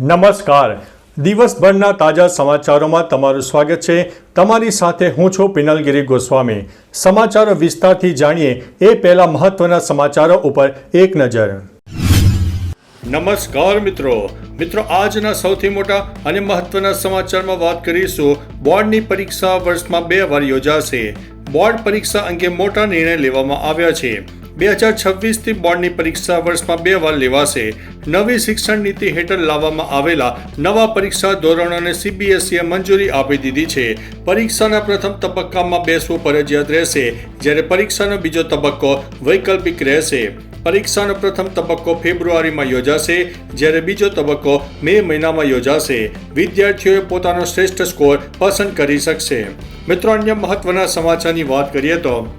નમસ્કાર. દિવસભરના તાજા સમાચારોમાં તમારું સ્વાગત છે. તમારી સાથે હું છું પિનલગીરી ગોસ્વામી. સમાચારો વિસ્તારથી જાણીએ એ પહેલા મહત્વના સમાચારો ઉપર એક નજર. નમસ્કાર મિત્રો. મિત્રો, આજના સૌથી મોટા અને મહત્વના સમાચારમાં વાત કરીશું. બોર્ડની પરીક્ષા વર્ષમાં બે વાર યોજાશે. બોર્ડ પરીક્ષા અંગે મોટા નિર્ણય લેવામાં આવ્યા છે. બે હજાર છવ્વીસથી બોર્ડની પરીક્ષા વર્ષમાં બે વાર લેવાશે. નવી શિક્ષણ નીતિ હેઠળ લાવવામાં આવેલા નવા પરીક્ષા ધોરણોને સીબીએસઈએ મંજૂરી આપી દીધી છે. પરીક્ષાના પ્રથમ તબક્કામાં બેસવું ફરજિયાત રહેશે, જ્યારે પરીક્ષાનો બીજો તબક્કો વૈકલ્પિક રહેશે. પરીક્ષાનો પ્રથમ તબક્કો ફેબ્રુઆરીમાં યોજાશે, જ્યારે બીજો તબક્કો મે મહિનામાં યોજાશે. વિદ્યાર્થીઓએ પોતાનો શ્રેષ્ઠ સ્કોર પસંદ કરી શકશે. મિત્રો, અન્ય મહત્વના સમાચારની વાત કરીએ તો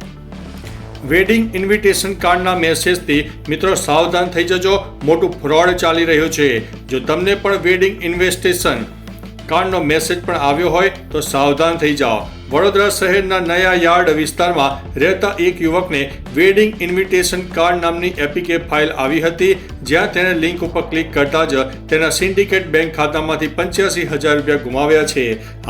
વેડિંગ ઇન્વિટેશન કાર્ડના મેસેજથી મિત્રો સાવધાન થઈ જજો. મોટું ફ્રોડ ચાલી રહ્યું છે. જો તમને પણ વેડિંગ ઇન્વેસ્ટેશન કાર્ડનો મેસેજ પણ આવ્યો હોય તો સાવધાન થઈ જાઓ. વડોદરા શહેરના નયા યાર્ડ વિસ્તારમાં રહેતા એક યુવકને વેડિંગ ઇન્વિટેશન કાર્ડ નામની એપીકે ફાઇલ આવી હતી, જ્યાં તેણે લિંક ઉપર ક્લિક કરતા જ તેના સિન્ડિકેટ બેંક ખાતામાંથી પંચ્યાસી હજાર રૂપિયા ગુમાવ્યા છે.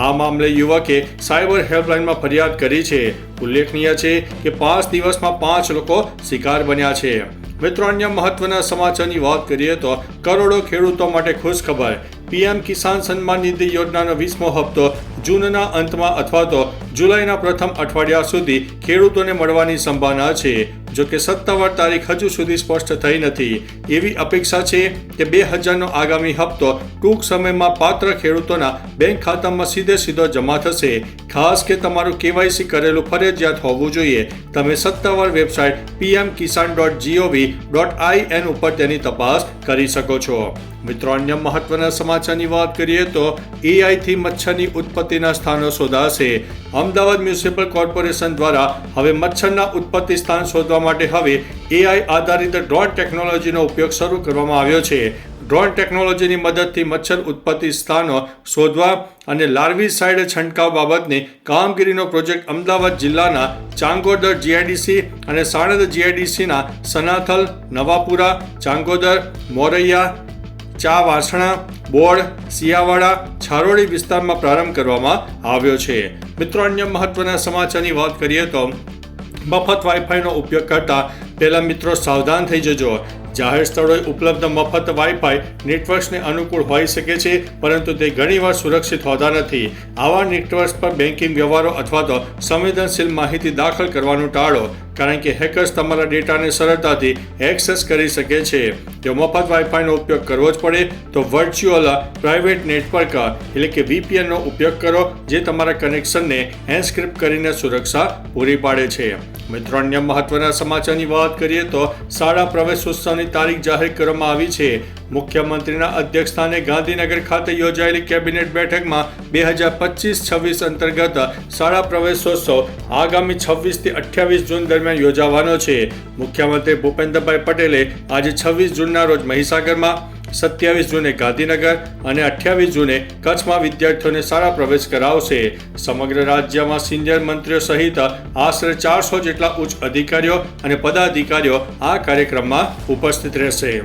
આ મામલે યુવકે સાયબર હેલ્પલાઇનમાં ફરિયાદ કરી છે. ઉલ્લેખનીય છે કે પાંચ દિવસમાં પાંચ લોકો શિકાર બન્યા છે. મિત્રો, અન્ય મહત્વના સમાચારની વાત કરીએ તો કરોડો ખેડૂતો માટે ખુશ ખબર પીએમ કિસાન સન્માન નિધિ યોજનાનો વીસમો હપ્તો જૂનના અંતમાં અથવા તો જુલાઈના પ્રથમ અઠવાડિયા સુધી ખેડૂતોને મળવાની સંભાવના છે. જો કે સત્તાવાર તારીખ હજુ સુધી સ્પષ્ટ થઈ નથી. એવી અપેક્ષા છે કે બે હજારનો આગામી હપ્તો ટૂંક સમયમાં પાત્ર ખેડૂતોના બેંક ખાતામાં સીધે સીધો જમા થશે. ખાસ કે તમારું કેવાયસી કરેલું ફરજિયાત હોવું જોઈએ. તમે સત્તાવાર website PM Kisan dot G O V dot I N ઉપર તેની તપાસ કરી શકો છો. મિત્રો, અન્ય મહત્વના સમાચારની વાત કરીએ તો એઆઈથી મચ્છરની ઉત્પત્તિના સ્થાનો શોધાશે. અમદાવાદ મ્યુનિસિપલ કોર્પોરેશન દ્વારા હવે મચ્છરના ઉત્પત્તિ સ્થાન શોધવા માટે હવે એઆઈ આધારિત ડ્રોન ટેકનોલોજીનો ઉપયોગ શરૂ કરવામાં આવ્યો છે. ડ્રોન ટેકનોલોજીની મદદથી મચ્છર ઉત્પત્તિ સ્થાનો શોધવા અને લાર્વી સાઇડ છંટકાવ બાબતની કામગીરીનો પ્રોજેક્ટ અમદાવાદ જિલ્લાના ચાંગોદર જીઆઈડીસી અને સાણંદ જીઆઈડીસીના સનાથલ, નવાપુરા, ચાંગોદર, મોરૈયા ચા વાસણા બોર્ડ સિયાવાડા છારોડી વિસ્તારમાં પ્રારંભ કરવામાં આવ્યો છે. મિત્રો, અન્ય મહત્વના સમાચારની વાત કરીએ તો મફત વાઈફાઈનો ઉપયોગ કરતા પહેલા મિત્રો સાવધાન થઈ જજો. જાહેર સ્થળોએ ઉપલબ્ધ મફત વાઈફાઈ નેટવર્ક્સને અનુકૂળ હોઈ શકે છે, પરંતુ તે ઘણીવાર સુરક્ષિત હોતા નથી. આવા નેટવર્ક્સ પર બેન્કિંગ વ્યવહારો અથવા તો સંવેદનશીલ માહિતી દાખલ કરવાનું ટાળો કારણ કે હેકર્સ તમારા ડેટાને સરળતાથી એક્સેસ કરી શકે છે. જો મફત વાઈફાઈનો ઉપયોગ કરવો જ પડે. તો વર્ચ્યુઅલ પ્રાઇવેટ નેટવર્ક એટલે કે વીપીએનનો ઉપયોગ કરો, જે તમારા કનેક્શનને એન્સ્ક્રિપ્ટ કરીને સુરક્ષા પૂરી પાડે છે. મિત્રો, અન્ય મહત્વના સમાચારની વાત કરીએ તો શાળા પ્રવેશ ઉત્સવની તારીખ જાહેર કરવામાં આવી છે. મુખ્યમંત્રીના અધ્યક્ષસ્થાને ગાંધીનગર ખાતે યોજાયેલી કેબિનેટ બેઠકમાં બે હજાર પચીસ છવ્વીસ અંતર્ગત શાળા પ્રવેશોત્સવ આગામી છવ્વીસથી અઠ્યાવીસ જૂન દરમિયાન યોજાવાનો છે. મુખ્યમંત્રી ભૂપેન્દ્રભાઈ પટેલે આજે છવ્વીસ જૂનના રોજ મહીસાગરમાં, સત્યાવીસ જૂને ગાંધીનગર અને અઠ્યાવીસ જૂને કચ્છમાં વિદ્યાર્થીઓને શાળા પ્રવેશ કરાવશે. સમગ્ર રાજ્યમાં સિનિયર મંત્રીઓ સહિત આશરે ચારસો જેટલા ઉચ્ચ અધિકારીઓ અને પદાધિકારીઓ આ કાર્યક્રમમાં ઉપસ્થિત રહેશે.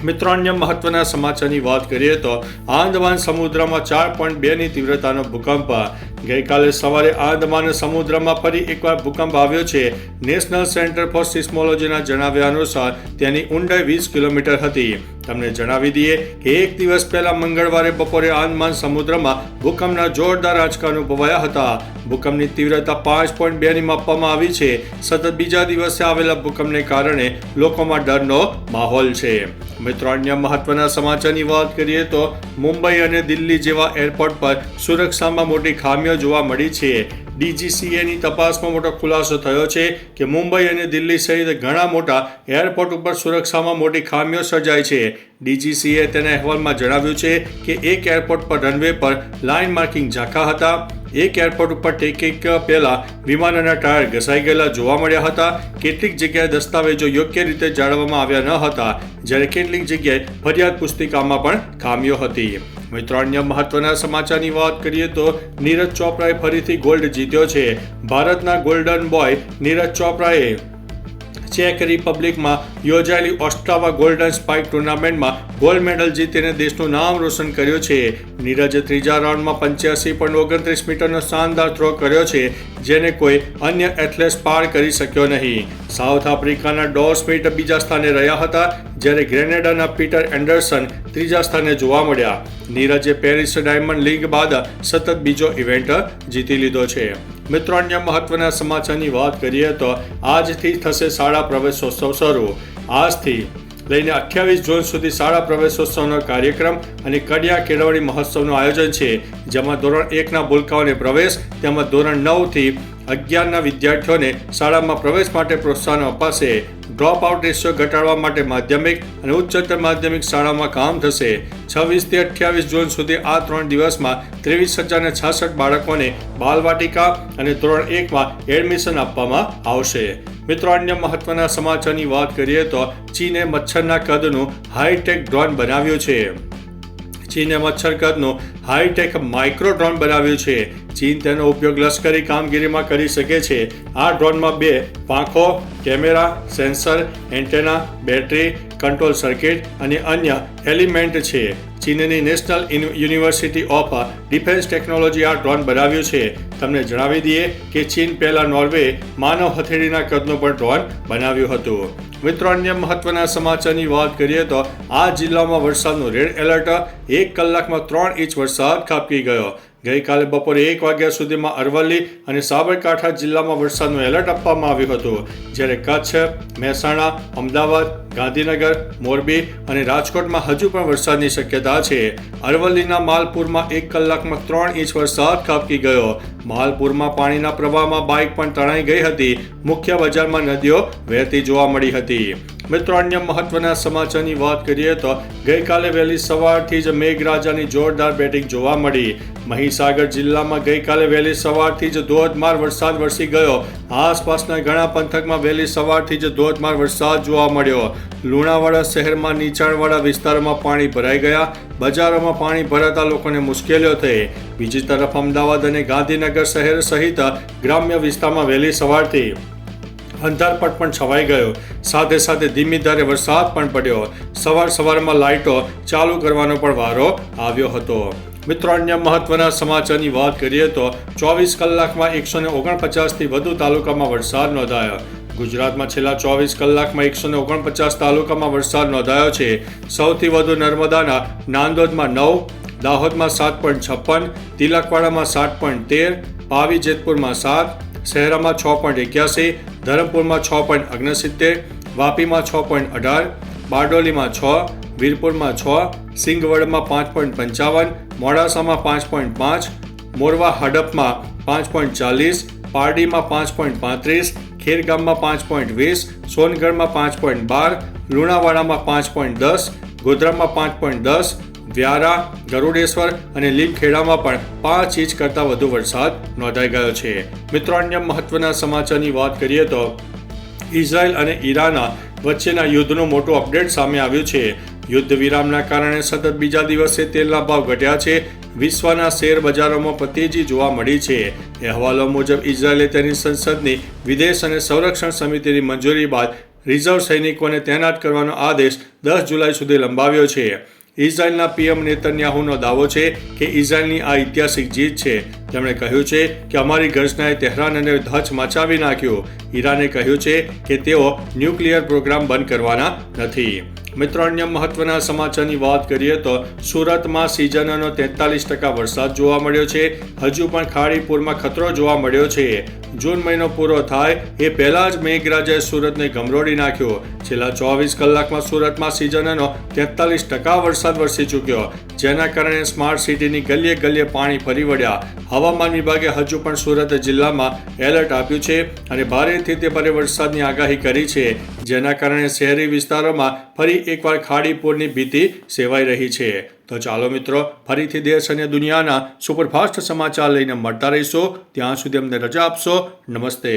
મિત્રો અન્ય મહત્વના સમાચારની વાત કરીએ તો આંદમાન સમુદ્રમાં ચાર પોઈન્ટ બેની તીવ્રતાનો ભૂકંપ ગઈકાલે સવારે આંદમાન સમુદ્રમાં ફરી એકવાર ભૂકંપ આવ્યો છે. નેશનલ સેન્ટર ફોર સિસ્મોલોજીના જણાવ્યા અનુસાર તેની ઊંડાઈ વીસ કિલોમીટર હતી. તમને જણાવી દઈએ કે એક દિવસ પહેલા મંગળવારે બપોરે આંદમાન સમુદ્રમાં ભૂકંપના જોરદાર આંચકા અનુભવાયા હતા. ભૂકંપની તીવ્રતા પાંચ પોઈન્ટ બેની માપવામાં આવી છે. સતત બીજા દિવસે આવેલા ભૂકંપને કારણે લોકોમાં ડરનો માહોલ છે. મિત્રો, અન્ય મહત્વના સમાચારની વાત કરીએ તો મુંબઈ અને દિલ્હી જેવા એરપોર્ટ પર સુરક્ષામાં મોટી ખામીઓ જોવા મળી છે. ડીજીસીએની તપાસમાં મોટો ખુલાસો થયો છે કે મુંબઈ અને દિલ્હી સહિત ઘણા મોટા એરપોર્ટ ઉપર સુરક્ષામાં મોટી ખામીઓ સર્જાય છે. ડીજીસીએ તેના અહેવાલમાં જણાવ્યું છે કે એક એરપોર્ટ પર રનવે પર લાઇન માર્કિંગ ઝાંખા હતા. એક એરપોર્ટ ઉપર ટેકિંગ પહેલા વિમાનના ટાયર ઘસાઈ ગયેલા જોવા મળ્યા હતા. કેટલીક જગ્યાએ દસ્તાવેજો યોગ્ય રીતે જાળવવામાં આવ્યા ન હતા, જ્યારે કેટલીક જગ્યાએ ફરિયાદ પુસ્તિકામાં પણ ખામીઓ હતી. મિત્રો, અન્ય મહત્વના સમાચારની વાત કરીએ તો નીરજ ચોપરાએ ફરીથી ગોલ્ડ જીત્યો છે. ભારતના ગોલ્ડન બોય નીરજ ચોપરાએ ચેક રિપબ્લિકમાં યોજાયેલી ઓસ્ટ્રાવા ગોલ્ડન સ્પાઇક ટુર્નામેન્ટમાં ગોલ્ડ મેડલ જીતીને દેશનું નામ રોશન કર્યું છે. નીરજે ત્રીજા રાઉન્ડમાં પંચ્યાસી પોઈન્ટ ઓગણત્રીસ મીટરનો શાનદાર થ્રો કર્યો છે. જેને કોઈ અન્ય એથ્લેટ પાર કરી શક્યો નહીં. સાઉથ આફ્રિકાના ડો સ્મિથ બીજા સ્થાને રહ્યા હતા, જ્યારે ગ્રેનેડાના પીટર એન્ડરસન ત્રીજા સ્થાને જોવા મળ્યા. નીરજે પેરિસ ડાયમંડ લીગ બાદ સતત બીજો ઇવેન્ટ જીતી લીધો છે. મિત્રો, અન્ય મહત્વના સમાચારની વાત કરીએ તો આજથી થશે શાળા પ્રવેશોત્સવ શરૂ. આજથી લઈને અઠ્યાવીસ જૂન સુધી શાળા પ્રવેશોત્સવનો કાર્યક્રમ અને કડિયા કેળવણી મહોત્સવનું આયોજન છે, જેમાં ધોરણ એકના ભૂલકાઓને પ્રવેશ, તેમજ ધોરણ નવથી અગિયારના વિદ્યાર્થીઓને શાળામાં પ્રવેશ માટે પ્રોત્સાહન અપાશે. ડ્રોપ આઉટ રેશિયો ઘટાડવા માટે માધ્યમિક અને ઉચ્ચતર માધ્યમિક શાળામાં કામ થશે. છવ્વીસથી અઠ્યાવીસ જૂન સુધી આ ત્રણ દિવસમાં ત્રેવીસ હજારને છાસઠ બાળકોને બાલવાટિકા અને ધોરણ એકમાં એડમિશન આપવામાં આવશે. મિત્રો, અન્ય મહત્વના સમાચારની વાત કરીએ તો ચીને મચ્છરના કદનું હાઈટેક ડ્રોન બનાવ્યું છે. ચીને મચ્છર કદનું હાઈટેક માઇક્રો ડ્રોન બનાવ્યું છે. ચીન તેનો ઉપયોગ લશ્કરી કામગીરીમાં કરી શકે છે. આ ડ્રોનમાં બે પાંખો, camera, sensor, antenna, battery, control circuit અને અન્ય એલિમેન્ટ છે. ચીનની national university of defence technology આ ડ્રોન બનાવ્યું છે. તમને જણાવી દઈએ કે ચીન પહેલા નોર્વે માનવ હથેળીના કદનું પણ ડ્રોન બનાવ્યું હતું. મિત્રો, અન્ય મહત્વના સમાચારની વાત કરીએ તો આ જિલ્લામાં વરસાદનું રેડ એલર્ટ, એક કલાકમાં ત્રણ ઇંચ વરસાદ ખાબકી ગયો. ગઈકાલે બપોરે એક વાગ્યા સુધીમાં અરવલ્લી અને સાબરકાંઠા જિલ્લામાં વરસાદનું એલર્ટ આપવામાં આવ્યું હતું. જ્યારે કચ્છ, મહેસાણા, અમદાવાદ, ગાંધીનગર, મોરબી અને રાજકોટમાં હજુ પણ વરસાદની શક્યતા છે. અરવલ્લીના માલપુરમાં એક કલાકમાં ત્રણ ઇંચ વરસાદ ખાબકી ગયો. માલપુરમાં પાણીના પ્રવાહમાં બાઇક પણ તણાઈ ગઈ હતી. મુખ્ય બજારમાં નદીઓ વહેતી જોવા મળી હતી. મિત્રો, અન્ય મહત્વના સમાચારની વાત કરીએ તો ગઈકાલે વહેલી સવારથી જ મેઘરાજાની જોરદાર બેટિંગ જોવા મળી. મહીસાગર જિલ્લામાં ગઈકાલે વહેલી સવારથી જ ધોધમાર વરસાદ વરસી ગયો. આસપાસના ઘણા પંથકમાં વહેલી સવારથી જ ધોધમાર વરસાદ જોવા મળ્યો. લુણાવાડા શહેરમાં નીચાણવાળા વિસ્તારોમાં પાણી ભરાઈ ગયા. બજારોમાં પાણી ભરાતા લોકોને મુશ્કેલીઓ થઈ. બીજી તરફ અમદાવાદ અને ગાંધીનગર શહેર સહિત ગ્રામ્ય વિસ્તારમાં વહેલી સવારથી અંધારપટ પણ છવાઈ ગયો. સાથે સાથે ધીમી ધારે વરસાદ પણ પડ્યો. સવાર સવારમાં લાઇટો ચાલુ કરવાનો પણ વારો આવ્યો હતો. મિત્રો, અન્ય મહત્વના સમાચારની વાત કરીએ તો ચોવીસ કલાકમાં એકસો ને ઓગણપચાસથી વધુ તાલુકામાં વરસાદ નોંધાયો. ગુજરાતમાં છેલ્લા ચોવીસ કલાકમાં એકસો ને ઓગણપચાસ તાલુકામાં વરસાદ નોંધાયો છે. સૌથી વધુ નર્મદાના નાંદોદમાં નવ, દાહોદમાં સાત પોઈન્ટ છપ્પન, તિલકવાડામાં સાત પોઈન્ટ તેર, પાવી જેતપુરમાં સાત, શહેરામાં છ પોઈન્ટ એક્યાસી, ધરમપુરમાં છ પોઈન્ટ ઓગણસિત્તેર, વાપીમાં છ પોઈન્ટ અઢાર, બારડોલીમાં છ વીરપુરમાં છ, સિંગવડમાં પાંચ પોઈન્ટ પંચાવન, મોડાસામાં પાંચ પોઈન્ટ પાંચ, મોરવા હડપમાં પાંચ પોઈન્ટ ચાલીસ, પારડીમાં પાંચ પોઈન્ટ પાંત્રીસ, ખેરગામમાં પાંચ પોઈન્ટ વીસ, સોનગઢમાં પાંચ પોઈન્ટ બાર, લુણાવાડામાં પાંચ પોઈન્ટ દસ, ગોધરામાં પાંચ પોઈન્ટ દસ, વ્યારા, ગરુડેશ્વર અને લીમખેડામાં પણ પાંચ ઇંચ કરતાં વધુ વરસાદ નોંધાઈ ગયો છે. મિત્રો, અન્ય મહત્વના સમાચારની વાત કરીએ તો ઇઝરાયલ અને ઈરાના વચ્ચેના યુદ્ધનું મોટું અપડેટ સામે આવ્યું છે. યુદ્ધ વિરામના કારણે સતત બીજા દિવસે તેલના ભાવ ઘટ્યા છે. વિશ્વના શેર બજારોમાં પતેજી જોવા મળી છે. અહેવાલો મુજબ ઇઝરાયેલે તેની સંસદની વિદેશ અને સંરક્ષણ સમિતિની મંજૂરી બાદ રિઝર્વ સૈનિકોને તૈનાત કરવાનો આદેશ દસ જુલાઈ સુધી લંબાવ્યો છે. ઇઝરાયેલના પીએમ નેતન્યાહુનો દાવો છે કે ઇઝરાયેલની આ ઐતિહાસિક જીત છે. તેમણે કહ્યું છે કે અમારી ઘર્ષણાએ તેહરાનને ધચ મચાવી નાખ્યો. ઈરાને કહ્યું છે કે તેઓ ન્યુક્લિયર પ્રોગ્રામ બંધ કરવાના નથી. મિત્રો, અન્ય મહત્વના સમાચારની વાત કરીએ તો સુરતમાં સિઝનનો તેતાલીસ ટકા વરસાદ જોવા મળ્યો છે. હજુ પણ ખાડીપુરમાં ખતરો જોવા મળ્યો છે. જૂન મહિનો પૂરો થાય એ પહેલાં જ મેઘરાજાએ સુરતને ગમરોડી નાખ્યો. છેલ્લા ચોવીસ કલાકમાં સુરતમાં સિઝનનો તેતાલીસ ટકા વરસાદ વરસી ચૂક્યો. જેના કારણે સ્માર્ટ સિટીની ગલીએ ગલીએ પાણી ફરી વળ્યા. હવામાન વિભાગે હજુ પણ સુરત જિલ્લામાં એલર્ટ આપ્યું છે અને ભારેથી તે ભારે વરસાદની આગાહી કરી છે. જેના કારણે શહેરી વિસ્તારોમાં ફરી એકવાર ખાડી પૂરની ભીતિ સેવાઈ રહી છે. તો ચાલો મિત્રો, ફરીથી દેશ અને દુનિયાના સુપરફાસ્ટ સમાચાર લઈને મળતા રહીશો. ત્યાં સુધી અમને રજા આપશો. નમસ્તે.